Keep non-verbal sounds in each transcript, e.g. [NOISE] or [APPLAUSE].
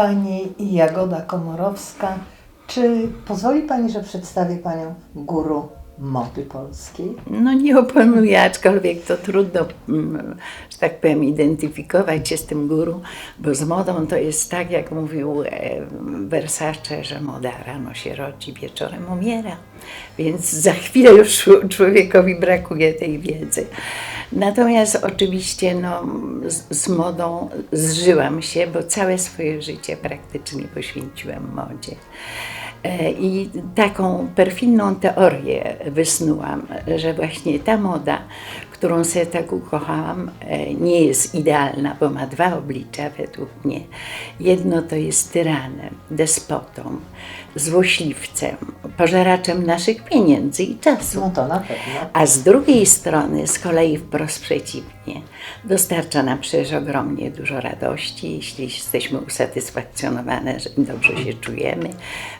Pani Jagoda Komorowska. Czy pozwoli Pani, że przedstawię Panią guru mody polskiej? No nie oponuję, aczkolwiek to trudno, mm, że tak powiem, identyfikować się z tym guru, bo z modą to jest tak, jak mówił e, Versace, że moda rano się rodzi, wieczorem umiera. Więc za chwilę już czł- człowiekowi brakuje tej wiedzy. Natomiast oczywiście no, z, z modą zżyłam się, bo całe swoje życie praktycznie poświęciłam modzie. E, I taką perfidną teorię wysnułam, że właśnie ta moda, którą sobie tak ukochałam, e, nie jest idealna, bo ma dwa oblicza według mnie. Jedno to jest tyranem, despotą, złośliwcem, pożeraczem naszych pieniędzy i czasu. No to na pewno. A z drugiej strony, z kolei wprost przeciwnie, dostarcza nam przecież ogromnie dużo radości, jeśli jesteśmy usatysfakcjonowane, że dobrze się czujemy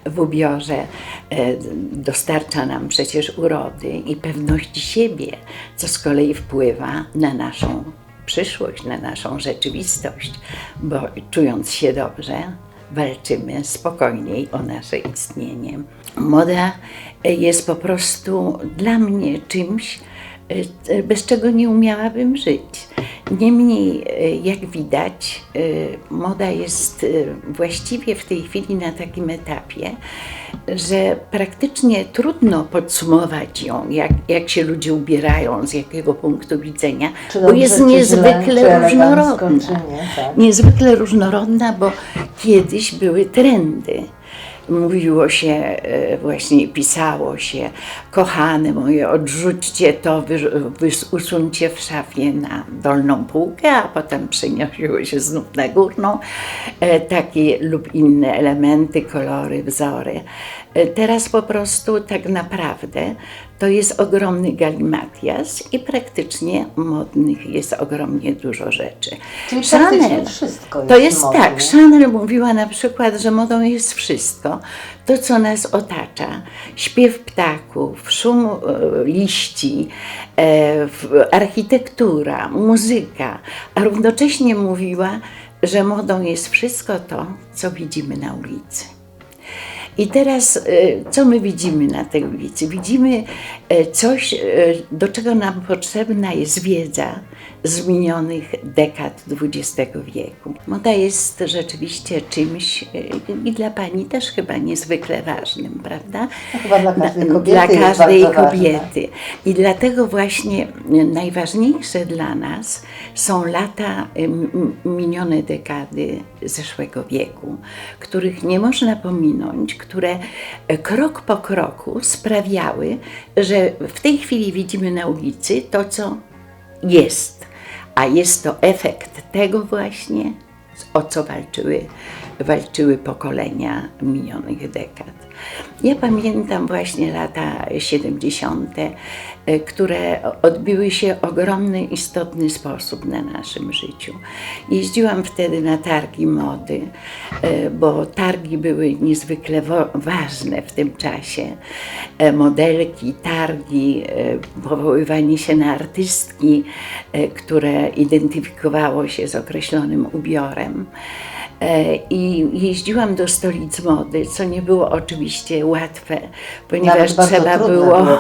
w ubiorze. E, Dostarcza nam przecież urody i pewności siebie, co z kolei wpływa na naszą przyszłość, na naszą rzeczywistość, bo czując się dobrze, walczymy spokojniej o nasze istnienie. Moda e, jest po prostu dla mnie czymś, e, bez czego nie umiałabym żyć. Niemniej, e, jak widać, e, moda jest e, właściwie w tej chwili na takim etapie, że praktycznie trudno podsumować ją, jak, jak się ludzie ubierają, z jakiego punktu widzenia, Czy bo jest źle, niezwykle elegancko, różnorodna nie, tak? niezwykle różnorodna, bo kiedyś były trendy. Mówiło się, e, właśnie pisało się, kochane moje, odrzućcie to, usuńcie w szafie na dolną półkę, a potem przeniosło się znów na górną, e, takie lub inne elementy, kolory, wzory. E, Teraz po prostu tak naprawdę to jest ogromny galimatias i praktycznie modnych jest ogromnie dużo rzeczy. Czyli praktycznie wszystko To jest jest modne. tak, Chanel mówiła na przykład, że modą jest wszystko. To, co nas otacza, śpiew ptaków, szum e, liści, e, architektura, muzyka, a równocześnie mówiła, że modą jest wszystko to, co widzimy na ulicy. I teraz, e, co my widzimy na tej ulicy? Widzimy e, coś, e, do czego nam potrzebna jest wiedza z minionych dekad XX wieku. Moda jest rzeczywiście czymś e, i dla Pani też chyba niezwykle ważnym, prawda? No chyba dla każdej kobiety Dla każdej kobiety. I dlatego właśnie e, najważniejsze dla nas są lata e, minione dekady zeszłego wieku, których nie można pominąć, które krok po kroku sprawiały, że w tej chwili widzimy na ulicy to, co jest, a jest to efekt tego właśnie, o co walczyły, walczyły pokolenia minionych dekad. Ja pamiętam właśnie lata 70., e, które odbiły się w ogromny, istotny sposób na naszym życiu. Jeździłam wtedy na targi mody, e, bo targi były niezwykle ważne w tym czasie. E, Modelki, targi, powoływanie się na artystki, które identyfikowało się z określonym ubiorem. E, I jeździłam do stolic mody, co nie było oczywiście łatwe, ponieważ trzeba było, było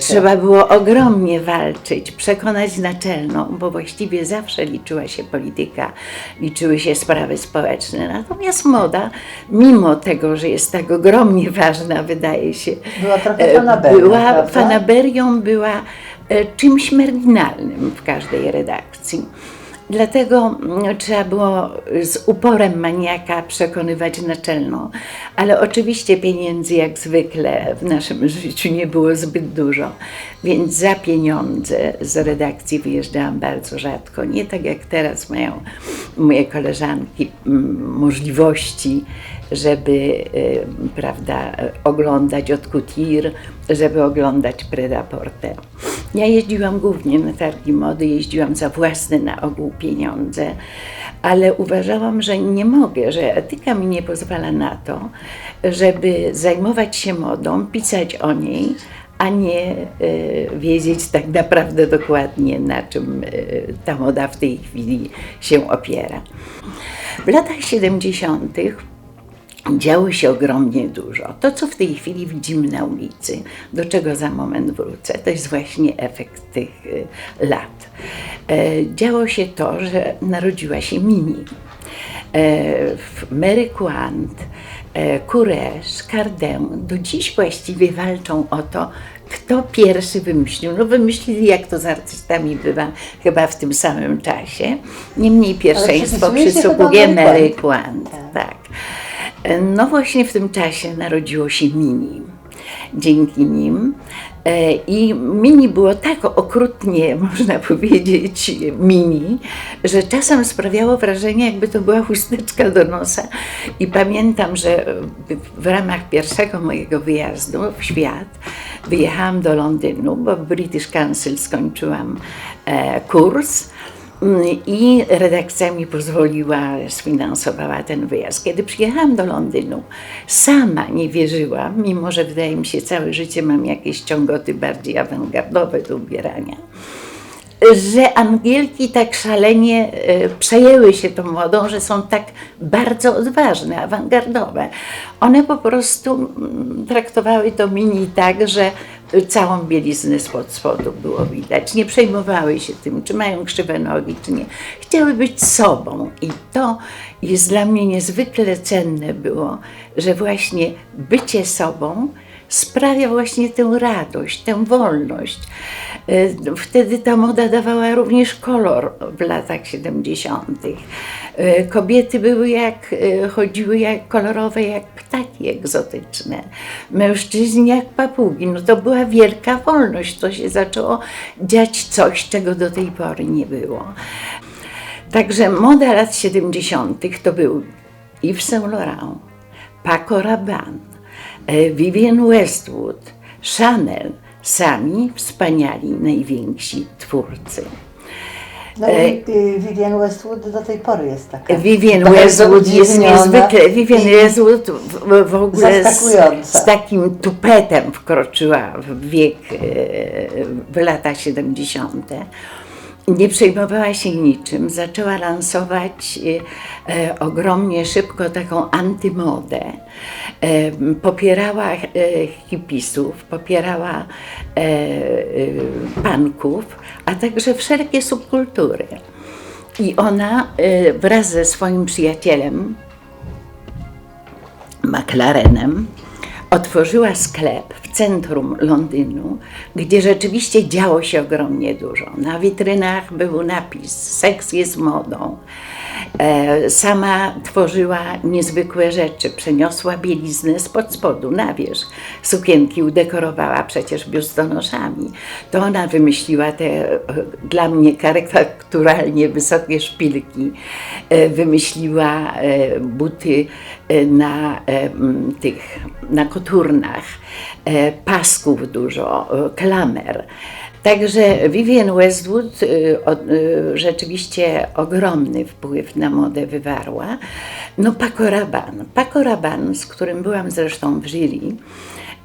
trzeba było ogromnie walczyć, przekonać naczelną, bo właściwie zawsze liczyła się polityka, liczyły się sprawy społeczne. Natomiast moda, mimo tego, że jest tak ogromnie ważna, wydaje się, Była trochę e, fanaberią, była, prawda? fanaberią była e, czymś marginalnym w każdej redakcji. Dlatego mm, trzeba było z uporem maniaka przekonywać naczelną, ale oczywiście pieniędzy jak zwykle w naszym życiu nie było zbyt dużo, więc za pieniądze z redakcji wyjeżdżałam bardzo rzadko. Nie tak jak teraz mają moje koleżanki mm, możliwości, żeby prawda, oglądać od couture, żeby oglądać Pret-a-Porter. Ja jeździłam głównie na targi mody, jeździłam za własne na ogół pieniądze, ale uważałam, że nie mogę, że etyka mi nie pozwala na to, żeby zajmować się modą, pisać o niej, a nie y, wiedzieć tak naprawdę dokładnie, na czym y, ta moda w tej chwili się opiera. W latach 70. Działo się ogromnie dużo. To, co w tej chwili widzimy na ulicy, do czego za moment wrócę, to jest właśnie efekt tych y, lat. E, działo się to, że narodziła się Mini. E, w Mary Quant, e, Courage, Cardin do dziś właściwie walczą o to, kto pierwszy wymyślił. No wymyślili, jak to z artystami bywa, chyba w tym samym czasie. Niemniej pierwszeństwo przysługuje Mary Quant. Quant. Tak. No właśnie w tym czasie narodziło się Mini. Dzięki nim. E, I Mini było tak okrutnie, [LAUGHS] można powiedzieć, mini, że czasem sprawiało wrażenie, jakby to była chusteczka do nosa. I pamiętam, że w ramach pierwszego mojego wyjazdu w świat wyjechałam do Londynu, bo w British Council skończyłam e, kurs. I redakcja mi pozwoliła, sfinansowała ten wyjazd. Kiedy przyjechałam do Londynu, sama nie wierzyłam, mimo że wydaje mi się, całe życie mam jakieś ciągoty bardziej awangardowe do ubierania, że Angielki tak szalenie e, przejęły się tą modą, że są tak bardzo odważne, awangardowe. One po prostu mm, traktowały to mini tak, że całą bieliznę spod spodu było widać. Nie przejmowały się tym, czy mają krzywe nogi, czy nie. Chciały być sobą i to jest dla mnie niezwykle cenne było, że właśnie bycie sobą sprawia właśnie tę radość, tę wolność. E, Wtedy ta moda dawała również kolor w latach 70. E, Kobiety były jak, e, chodziły jak kolorowe, jak ptaki egzotyczne. Mężczyźni jak papugi. No to była wielka wolność. To się zaczęło dziać coś, czego do tej pory nie było. Także moda lat 70. to był Yves Saint Laurent, Paco Rabanne, e, Vivienne Westwood, Chanel, sami wspaniali, najwięksi twórcy. No E, i y, Vivienne Westwood do tej pory jest taka. Bardzo Westwood jest niezwykle, Vivienne i- Westwood w, w ogóle z, z takim tupetem wkroczyła w wiek, e, w lata 70. Nie przejmowała się niczym, zaczęła lansować e, e, ogromnie szybko taką antymodę. E, popierała e, hipisów, popierała e, e, panków, a także wszelkie subkultury. I ona e, wraz ze swoim przyjacielem, McLarenem, otworzyła sklep w centrum Londynu, gdzie rzeczywiście działo się ogromnie dużo. Na witrynach był napis Seks jest modą. E, sama tworzyła niezwykłe rzeczy, przeniosła bieliznę spod spodu na wierzch. Sukienki udekorowała przecież biustonoszami. To ona wymyśliła te e, dla mnie karykaturalnie wysokie szpilki. E, wymyśliła buty na tych, na koturnach, pasków dużo, klamer. Także Vivienne Westwood y, y, rzeczywiście ogromny wpływ na modę wywarła. No Paco Rabanne. Paco Rabanne, z którym byłam zresztą w jury,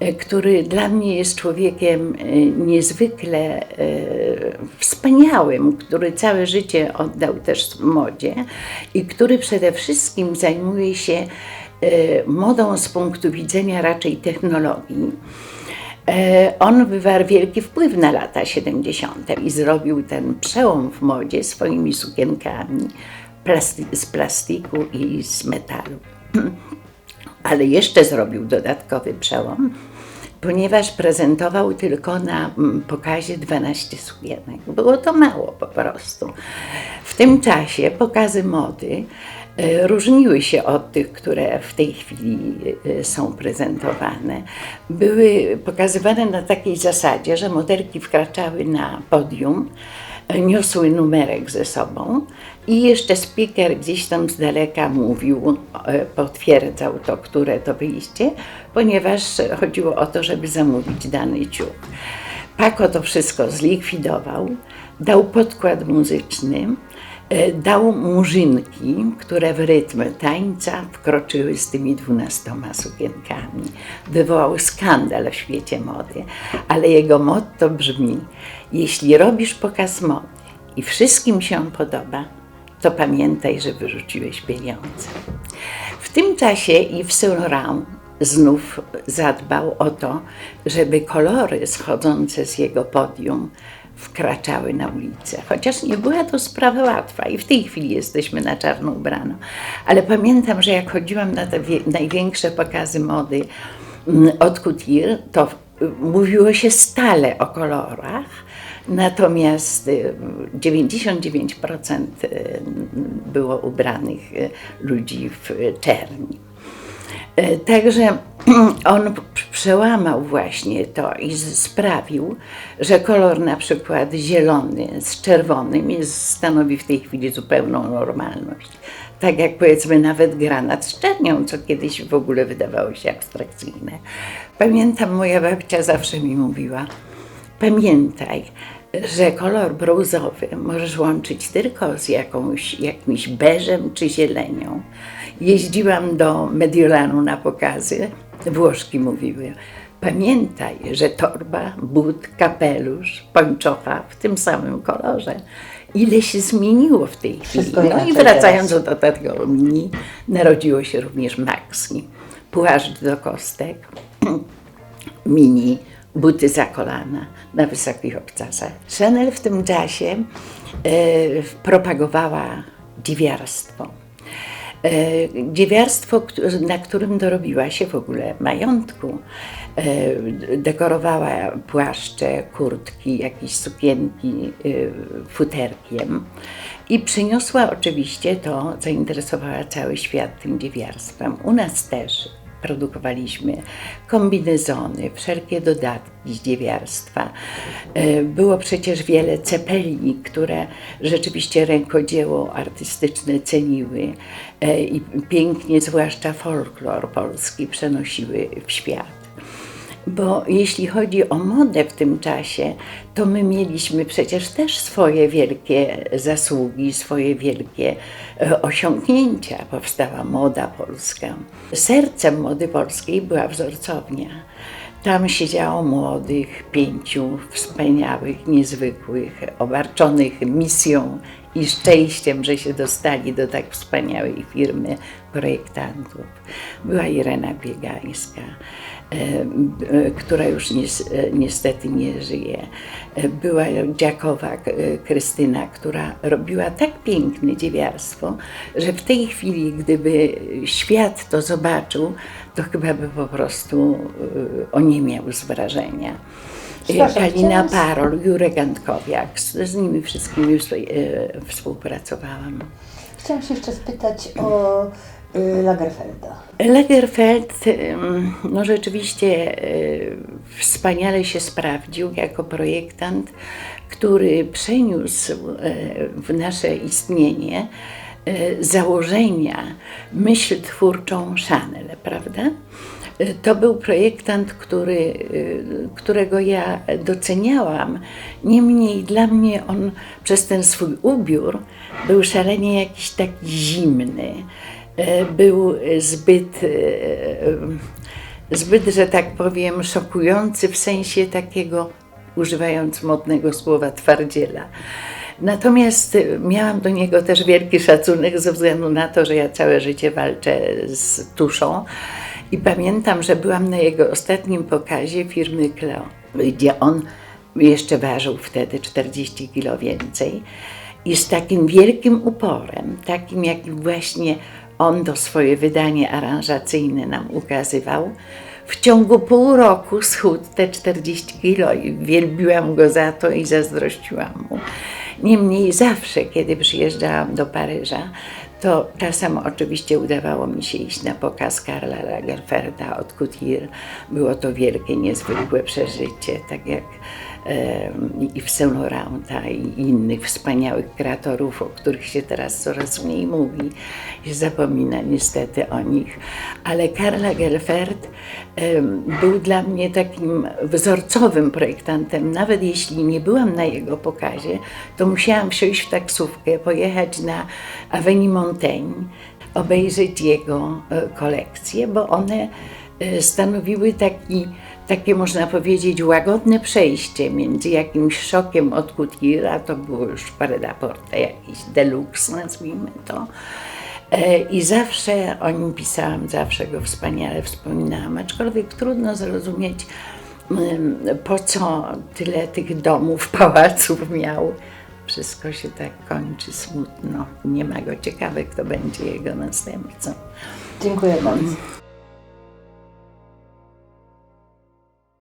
y, który dla mnie jest człowiekiem niezwykle wspaniałym, który całe życie oddał też modzie i który przede wszystkim zajmuje się modą z punktu widzenia raczej technologii. E, On wywarł wielki wpływ na lata 70. i zrobił ten przełom w modzie swoimi sukienkami plasty- z plastiku i z metalu. [CLEARS THROAT] Ale jeszcze zrobił dodatkowy przełom, ponieważ prezentował tylko na mm, pokazie 12 sukienek. Było to mało po prostu. W tym czasie pokazy mody różniły się od tych, które w tej chwili e, są prezentowane. Były pokazywane na takiej zasadzie, że modelki wkraczały na podium, e, niosły numerek ze sobą i jeszcze speaker gdzieś tam z daleka mówił, e, potwierdzał to, które to wyjście, ponieważ chodziło o to, żeby zamówić dany ciuch. Paco to wszystko zlikwidował, dał podkład muzyczny, e, dał murzynki, które w rytm tańca wkroczyły z tymi dwunastoma sukienkami. Wywołał skandal w świecie mody, ale jego motto brzmi: Jeśli robisz pokaz mody i wszystkim się podoba, to pamiętaj, że wyrzuciłeś pieniądze. W tym czasie Yves Saint Laurent znów zadbał o to, żeby kolory schodzące z jego podium wkraczały na ulicę. Chociaż nie była to sprawa łatwa i w tej chwili jesteśmy na czarno ubrano. Ale pamiętam, że jak chodziłam na te największe pokazy mody mm, od couture, to y, mówiło się stale o kolorach, natomiast y, 99% y, było ubranych y, ludzi w y, czerni. Także [CLEARS THROAT] on przełamał właśnie to i sprawił, że kolor na przykład zielony z czerwonym jest, stanowi w tej chwili zupełną normalność. Tak jak powiedzmy nawet granat z czernią, co kiedyś w ogóle wydawało się abstrakcyjne. Pamiętam, moja babcia zawsze mi mówiła, pamiętaj, że kolor brązowy możesz łączyć tylko z jakąś, jakimś beżem czy zielenią. Jeździłam do Mediolanu na pokazy, Włoszki mówiły, pamiętaj, że torba, but, kapelusz, pończocha w tym samym kolorze. Ile się zmieniło w tej chwili. No i wracając do tego mini, narodziło się również maxi, płaszcz do kostek, [CLEARS THROAT] mini, buty za kolana na wysokich obcasach. Chanel w tym czasie e, propagowała dziewiarstwo. E, dziewiarstwo, na którym dorobiła się w ogóle majątku. E, dekorowała płaszcze, kurtki, jakieś sukienki e, futerkiem i przyniosła oczywiście to, zainteresowała cały świat tym dziewiarstwem. U nas też produkowaliśmy kombinezony, wszelkie dodatki z dziewiarstwa. E, Było przecież wiele cepeli, które rzeczywiście rękodzieło artystyczne ceniły e, i pięknie, zwłaszcza folklor polski, przenosiły w świat. Bo jeśli chodzi o modę w tym czasie, to my mieliśmy przecież też swoje wielkie zasługi, swoje wielkie e, osiągnięcia. Powstała moda polska. Sercem mody polskiej była wzorcownia. Tam siedziało młodych, pięciu wspaniałych, niezwykłych, obarczonych misją i szczęściem, że się dostali do tak wspaniałej firmy projektantów. Była Irena Biegańska, która już e, niestety nie żyje. E, Była Dziakowa e, Krystyna, która robiła tak piękne dziewiarstwo, że w tej chwili, gdyby świat to zobaczył, to chyba by po prostu e, oniemiał z wrażenia. E, chciałam- Parol, Jurek Antkowiak, z, z nimi wszystkimi współ- e, współpracowałam. Chciałam się jeszcze spytać o y, Lagerfelda. Lagerfeld ym, no rzeczywiście y, wspaniale się sprawdził jako projektant, który przeniósł y, w nasze istnienie y, założenia, myśl twórczą Chanel, prawda? To był projektant, który, y, którego ja doceniałam. Niemniej dla mnie on przez ten swój ubiór był szalenie jakiś taki zimny e, był zbyt, e, zbyt, że tak powiem, szokujący w sensie takiego, używając modnego słowa, twardziela. Natomiast e, miałam do niego też wielki szacunek ze względu na to, że ja całe życie walczę z tuszą. I pamiętam, że byłam na jego ostatnim pokazie firmy Cleo, gdzie on jeszcze ważył wtedy 40 kilo więcej. I z takim wielkim uporem, takim jakim właśnie on to swoje wydanie aranżacyjne nam ukazywał, w ciągu pół roku schudł te 40 kilo i wielbiłam go za to i zazdrościłam mu. Niemniej zawsze, kiedy przyjeżdżałam do Paryża, to czasem oczywiście udawało mi się iść na pokaz Karla Lagerfelda od Couture. Było to wielkie, niezwykłe przeżycie, tak jak i w Saint Laurenta i innych wspaniałych kreatorów, o których się teraz coraz mniej mówi, się zapomina niestety o nich. Ale Karl Lagerfeld był dla mnie takim wzorcowym projektantem. Nawet jeśli nie byłam na jego pokazie, to musiałam wsiąść w taksówkę, pojechać na Avenue Montaigne, obejrzeć jego e, kolekcje, bo one e, stanowiły taki takie można powiedzieć łagodne przejście między jakimś szokiem od Kutira, to było już parę raporta, jakiś deluxe nazwijmy to. E, I zawsze o nim pisałam, zawsze go wspaniale wspominałam, aczkolwiek trudno zrozumieć, po co tyle tych domów, [LAUGHS] pałaców miał. Wszystko się tak kończy smutno. Nie ma go ciekawe, kto będzie jego następcą. Dziękuję bardzo.